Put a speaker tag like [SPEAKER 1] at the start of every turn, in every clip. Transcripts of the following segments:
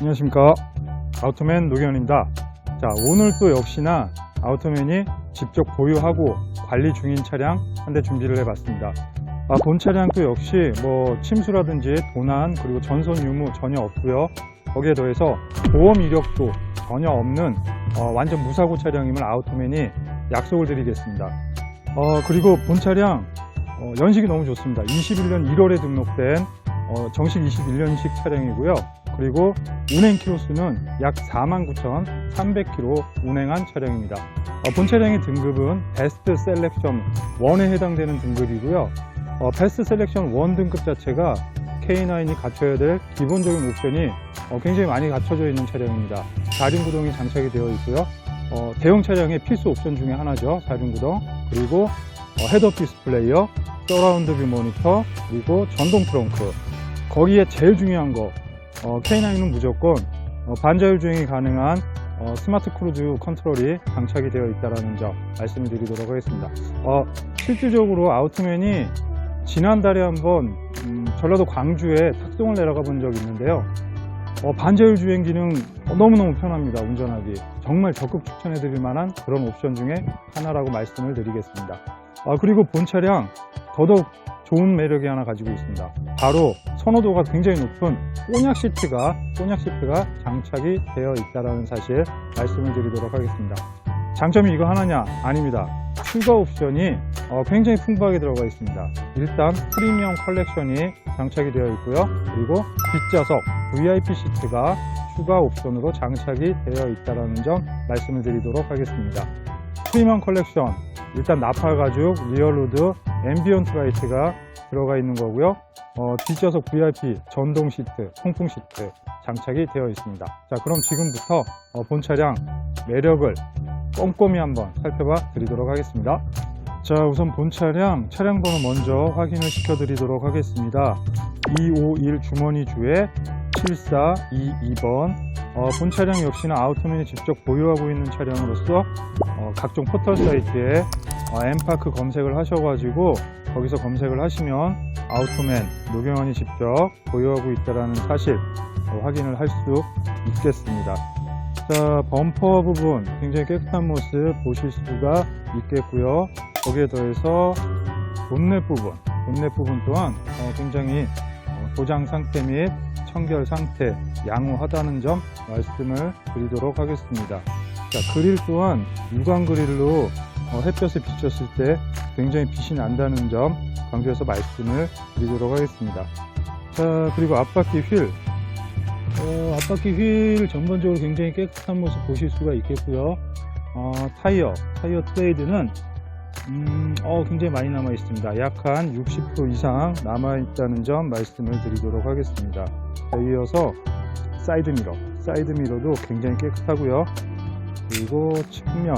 [SPEAKER 1] 네, 안녕하십니까. 아우터맨 노경현입니다. 자, 오늘 또 역시나 아우터맨이 직접 보유하고 관리 중인 차량 한 대 준비를 해봤습니다. 아, 본 차량도 역시 뭐 침수라든지 도난 그리고 전선 유무 전혀 없고요. 거기에 더해서 보험 이력도 전혀 없는 어, 완전 무사고 차량임을 아우터맨이 약속을 드리겠습니다. 어, 그리고 본 차량 어, 연식이 너무 좋습니다. 21년 1월에 등록된 어, 정식 21년식 차량이고요. 그리고 운행 키로수는 약 49,300km 운행한 차량입니다. 어, 본 차량의 등급은 베스트 셀렉션 1에 해당되는 등급이고요. 어, 베스트 셀렉션 1 등급 자체가 K9이 갖춰야 될 기본적인 옵션이 어, 굉장히 많이 갖춰져 있는 차량입니다. 4륜 구동이 장착이 되어 있고요. 어, 대형 차량의 필수 옵션 중에 하나죠. 4륜 구동. 그리고 어, 헤드업 디스플레이어, 서라운드 뷰 모니터, 그리고 전동 트렁크. 거기에 제일 중요한 거, 어, K9은 무조건 어, 반자율 주행이 가능한 어, 스마트 크루즈 컨트롤이 장착이 되어 있다는 점 말씀을 드리도록 하겠습니다. 어, 실질적으로 아우트맨이 지난달에 한번 음, 전라도 광주에 탁송을 내려가 본 적이 있는데요. 어, 반자율 주행 기능 어, 너무너무 편합니다. 운전하기. 정말 적극 추천해 드릴 만한 그런 옵션 중에 하나라고 말씀을 드리겠습니다. 아, 그리고 본 차량 더더욱 좋은 매력이 하나 가지고 있습니다. 바로 선호도가 굉장히 높은 꼬냑 시트가 꼬냑 시트가 장착이 되어 있다는 사실 말씀을 드리도록 하겠습니다. 장점이 이거 하나냐? 아닙니다. 추가 옵션이 어, 굉장히 풍부하게 들어가 있습니다. 일단 프리미엄 컬렉션이 장착이 되어 있고요. 그리고 뒷좌석 VIP 시트가 추가 옵션으로 장착이 되어 있다는 점 말씀을 드리도록 하겠습니다. 프리미엄 컬렉션 일단 나팔 가죽, 리얼루드, 앰비언트 라이트가 들어가 있는 거고요. 어, 뒷좌석 VIP 전동 시트, 통풍 시트 장착이 되어 있습니다. 자, 그럼 지금부터 어, 본 차량 매력을 꼼꼼히 한번 살펴봐 드리도록 하겠습니다. 자, 우선 본 차량 차량 번호 먼저 확인을 시켜 드리도록 하겠습니다. 251 주머니 주에 7422번 어, 본 차량 역시나 아우터맨이 직접 보유하고 있는 차량으로서 어, 각종 포털 사이트에 어, 엠파크 검색을 하셔가지고 거기서 검색을 하시면 아우토맨 노경원이 직접 보유하고 있다는 사실 어, 확인을 할 수 있겠습니다. 자 범퍼 부분 굉장히 깨끗한 모습 보실 수가 있겠고요. 거기에 더해서 본넷 부분, 본넷 부분 또한 어, 굉장히 어, 도장 상태 및 청결 상태 양호하다는 점 말씀을 드리도록 하겠습니다. 자 그릴 또한 유광 그릴로 어, 햇볕에 비쳤을 때 굉장히 빛이 난다는 점 강조해서 말씀을 드리도록 하겠습니다. 자, 그리고 앞바퀴 휠. 어, 앞바퀴 휠 전반적으로 굉장히 깨끗한 모습 보실 수가 있겠고요. 어, 타이어, 타이어 트레이드는 음, 어, 굉장히 많이 남아 있습니다. 약 한 60% 이상 남아 있다는 점 말씀을 드리도록 하겠습니다. 자, 이어서 사이드 미러, 사이드 미러도 굉장히 깨끗하고요. 그리고 측면,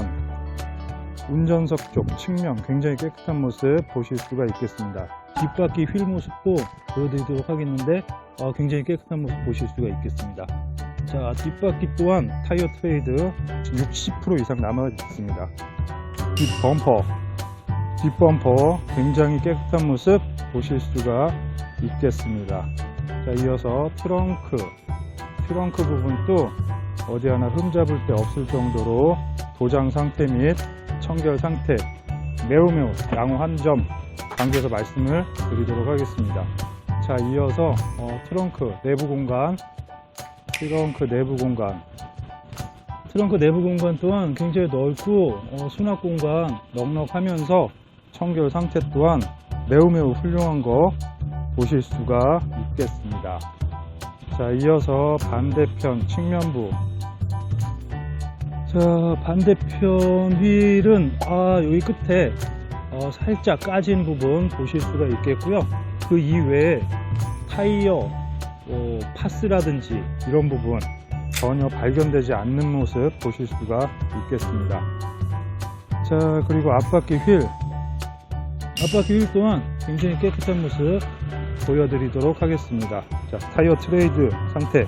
[SPEAKER 1] 운전석 쪽 측면 굉장히 깨끗한 모습 보실 수가 있겠습니다. 뒷바퀴 휠 모습도 보여드리도록 하겠는데 어, 굉장히 깨끗한 모습 보실 수가 있겠습니다. 자 뒷바퀴 또한 타이어 트레이드 60% 이상 남아 있습니다. 뒷 범퍼 뒷 범퍼 굉장히 깨끗한 모습 보실 수가 있겠습니다. 자 이어서 트렁크 트렁크 부분도 어디 하나 흠잡을 데 없을 정도로 도장 상태 및 청결 상태 매우 매우 양호한 점 강조해서 말씀을 드리도록 하겠습니다. 자, 이어서 어, 트렁크 내부 공간, 트렁크 내부 공간, 트렁크 내부 공간 또한 굉장히 넓고 어, 수납 공간 넉넉하면서 청결 상태 또한 매우 매우 훌륭한 거 보실 수가 있겠습니다. 자, 이어서 반대편 측면부 자 반대편 휠은 아 여기 끝에 어, 살짝 까진 부분 보실 수가 있겠고요. 그 이외에 타이어 어, 파스라든지 이런 부분 전혀 발견되지 않는 모습 보실 수가 있겠습니다. 자 그리고 앞바퀴 휠. 앞바퀴 휠 또한 굉장히 깨끗한 모습 보여드리도록 하겠습니다. 자 타이어 트레이드 상태.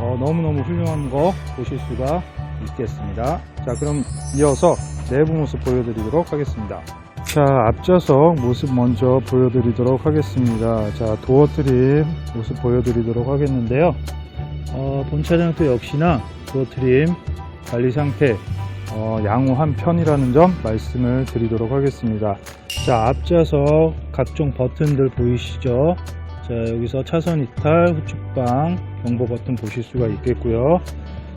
[SPEAKER 1] 어, 너무너무 훌륭한 거 보실 수가 있겠습니다. 자, 그럼 이어서 내부 모습 보여드리도록 하겠습니다. 자, 앞좌석 모습 먼저 보여드리도록 하겠습니다. 자, 도어 트림 모습 보여드리도록 하겠는데요. 어, 본 차량 도 역시나 도어 트림 관리 상태 어, 양호한 편이라는 점 말씀을 드리도록 하겠습니다. 자, 앞좌석 각종 버튼들 보이시죠? 자, 여기서 차선 이탈, 후측방, 경보 버튼 보실 수가 있겠고요.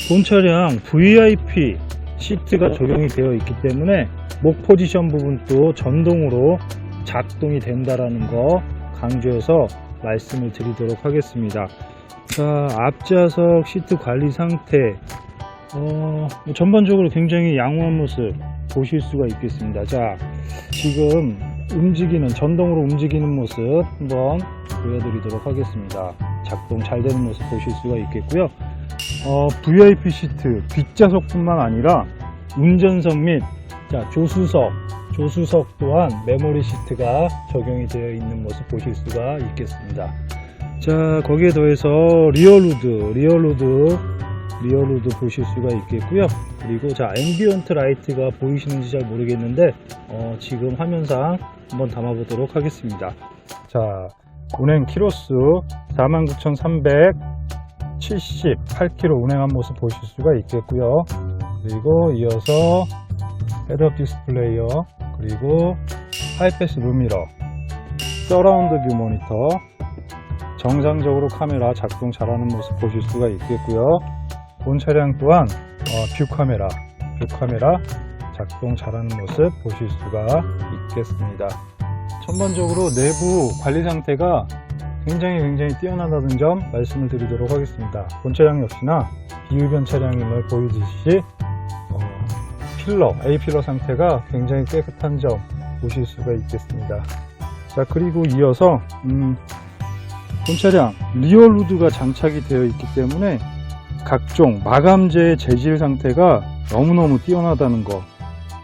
[SPEAKER 1] 본 차량 VIP 시트가 적용이 되어 있기 때문에 목 포지션 부분도 전동으로 작동이 된다라는 거 강조해서 말씀을 드리도록 하겠습니다. 자, 앞좌석 시트 관리 상태 어, 뭐 전반적으로 굉장히 양호한 모습 보실 수가 있겠습니다. 자, 지금 움직이는 전동으로 움직이는 모습 한번 보여드리도록 하겠습니다. 작동 잘 되는 모습 보실 수가 있겠고요. 어, VIP 시트 뒷좌석뿐만 아니라 운전석 및 자, 조수석, 조수석 또한 메모리 시트가 적용이 되어 있는 모습 보실 수가 있겠습니다. 자, 거기에 더해서 리어루드, 리어루드, 리어루드 보실 수가 있겠고요. 그리고 자, 앰비언트 라이트가 보이시는지 잘 모르겠는데 어, 지금 화면상 한번 담아보도록 하겠습니다. 자, 운행 키로수 49,378km 운행한 모습 보실 수가 있겠고요. 그리고 이어서 헤드업 디스플레이어 그리고 하이패스 룸미러 서라운드 뷰 모니터 정상적으로 카메라 작동 잘하는 모습 보실 수가 있겠고요 본 차량 또한 어, 뷰 카메라 뷰 카메라 작동 잘하는 모습 보실 수가 있겠습니다 전반적으로 내부 관리 상태가 굉장히 굉장히 뛰어나다는 점 말씀을 드리도록 하겠습니다 본 차량 역시나 비흡연 차량임을 보이듯이 어, 필러, A 필러 상태가 굉장히 깨끗한 점 보실 수가 있겠습니다. 자, 그리고 이어서, 음, 본 차량, 리어루드가 장착이 되어 있기 때문에 각종 마감재의 재질 상태가 너무너무 뛰어나다는 거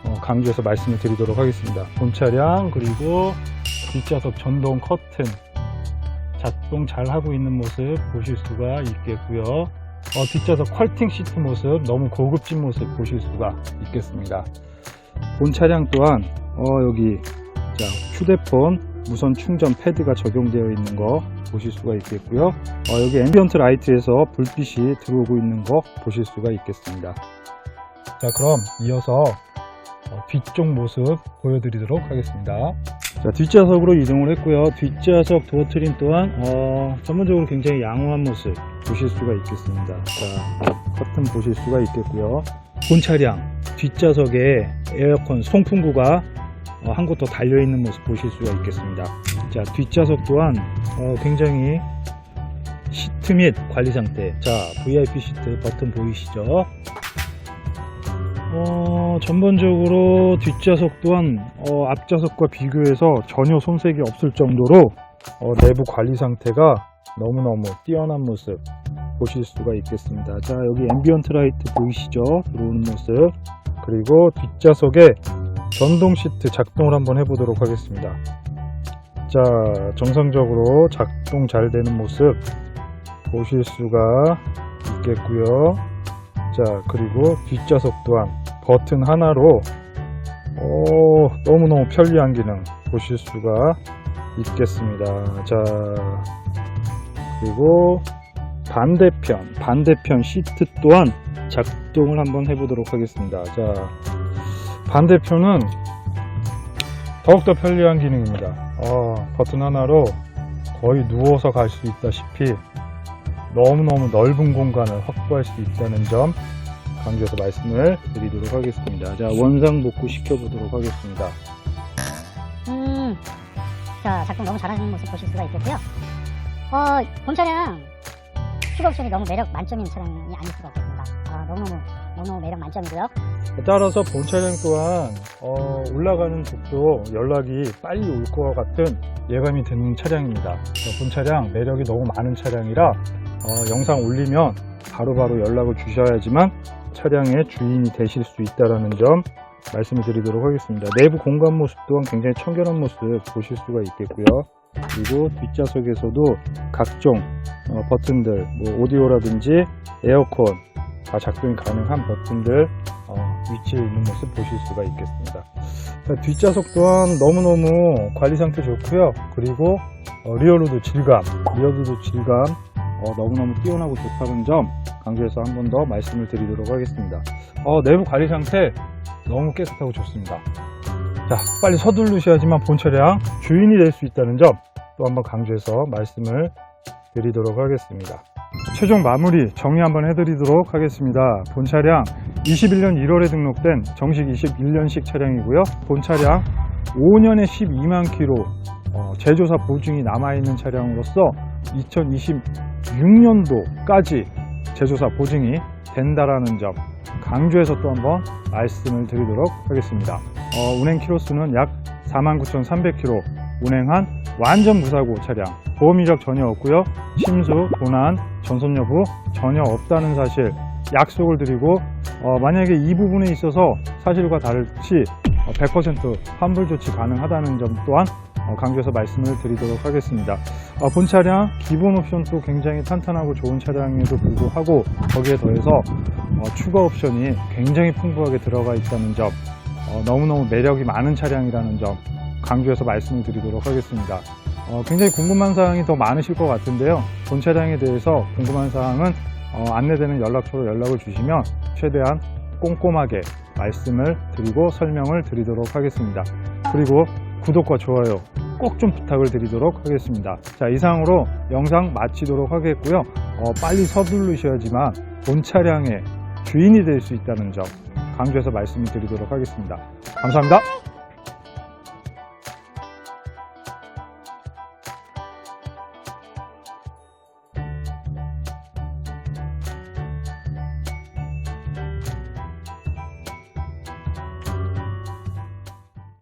[SPEAKER 1] 어, 강조해서 말씀을 드리도록 하겠습니다. 본 차량, 그리고 뒷좌석 전동 커튼 작동 잘 하고 있는 모습 보실 수가 있겠고요. 어, 뒷좌석 퀄팅 시트 모습 너무 고급진 모습 보실 수가 있겠습니다. 본 차량 또한 어, 여기 자, 휴대폰 무선 충전 패드가 적용되어 있는 거 보실 수가 있겠고요. 어, 여기 앰비언트 라이트에서 불빛이 들어오고 있는 거 보실 수가 있겠습니다. 자, 그럼 이어서 어, 뒤쪽 모습 보여드리도록 하겠습니다. 자, 뒷좌석으로 이동을 했고요. 뒷좌석 도어 트림 또한 어, 전반적으로 굉장히 양호한 모습 보실 수가 있겠습니다. 자, 커튼 보실 수가 있겠고요. 본 차량 뒷좌석에 에어컨 송풍구가 어, 한 곳 더 달려 있는 모습 보실 수가 있겠습니다. 자, 뒷좌석 또한 어, 굉장히 시트 및 관리 상태. 자, VIP 시트 버튼 보이시죠? 어, 전반적으로 뒷좌석 또한 어, 앞좌석과 비교해서 전혀 손색이 없을 정도로 어, 내부 관리 상태가 너무너무 뛰어난 모습 보실 수가 있겠습니다. 자, 여기 앰비언트 라이트 보이시죠? 들어오는 모습. 그리고 뒷좌석에 전동 시트 작동을 한번 해보도록 하겠습니다. 자, 정상적으로 작동 잘 되는 모습 보실 수가 있겠고요. 자, 그리고 뒷좌석 또한 버튼 하나로 오, 너무너무 편리한 기능 보실 수가 있겠습니다. 자, 그리고 반대편, 반대편 시트 또한 작동을 한번 해보도록 하겠습니다. 자, 반대편은 더욱더 편리한 기능입니다. 어, 버튼 하나로 거의 누워서 갈 수 있다시피 너무너무 넓은 공간을 확보할 수 있다는 점 강조해서 말씀을 드리도록 하겠습니다. 자, 원상 복구 시켜보도록 하겠습니다.
[SPEAKER 2] 음, 자, 작동 너무 잘하는 모습 보실 수가 있겠고요. 어, 본 차량 추가 옵션이 너무 매력 만점인 차량이 아닐 수가 없겠습니다. 아, 너무너무, 너무너무 매력 만점이고요.
[SPEAKER 1] 따라서 본 차량 또한 어, 올라가는 속도 연락이 빨리 올 것 같은 예감이 드는 차량입니다. 본 차량 매력이 너무 많은 차량이라 어, 영상 올리면 바로바로 연락을 주셔야지만 차량의 주인이 되실 수 있다는 점 말씀을 드리도록 하겠습니다. 내부 공간 모습 또한 굉장히 청결한 모습 보실 수가 있겠고요. 그리고 뒷좌석에서도 각종 어, 버튼들, 뭐 오디오라든지 에어컨 다 작동이 가능한 버튼들 어, 위치에 있는 모습 보실 수가 있겠습니다. 자, 뒷좌석 또한 너무너무 관리 상태 좋고요. 그리고 어, 리어로드 질감, 리어로드 질감 어, 너무너무 뛰어나고 좋다는 점 강조해서 한 번 더 말씀을 드리도록 하겠습니다. 어, 내부 관리 상태 너무 깨끗하고 좋습니다. 자, 빨리 서두르셔야지만 본 차량 주인이 될 수 있다는 점 또 한번 강조해서 말씀을 드리도록 하겠습니다. 최종 마무리 정리 한번 해드리도록 하겠습니다. 본 차량 21년 1월에 등록된 정식 21년식 차량이고요. 본 차량 5년에 12만 킬로 어, 제조사 보증이 남아있는 차량으로서 2026년도까지 제조사 보증이 된다라는 점 강조해서 또 한번 말씀을 드리도록 하겠습니다. 어, 운행 키로수는 약 49,300km 운행한 완전 무사고 차량 보험 이력 전혀 없고요 침수, 도난, 전선 여부 전혀 없다는 사실 약속을 드리고 어, 만약에 이 부분에 있어서 사실과 다르지 어, 100% 환불 조치 가능하다는 점 또한 어, 강조해서 말씀을 드리도록 하겠습니다. 어, 본 차량 기본 옵션도 굉장히 탄탄하고 좋은 차량에도 불구하고 거기에 더해서 어, 추가 옵션이 굉장히 풍부하게 들어가 있다는 점 어, 너무너무 매력이 많은 차량이라는 점 강조해서 말씀을 드리도록 하겠습니다. 어, 굉장히 궁금한 사항이 더 많으실 것 같은데요. 본 차량에 대해서 궁금한 사항은 어, 안내되는 연락처로 연락을 주시면 최대한 꼼꼼하게 말씀을 드리고 설명을 드리도록 하겠습니다. 그리고 구독과 좋아요 꼭 좀 부탁을 드리도록 하겠습니다. 자, 이상으로 영상 마치도록 하겠고요. 어, 빨리 서두르셔야지만 본 차량의 주인이 될 수 있다는 점 강조해서 말씀을 드리도록 하겠습니다. 감사합니다.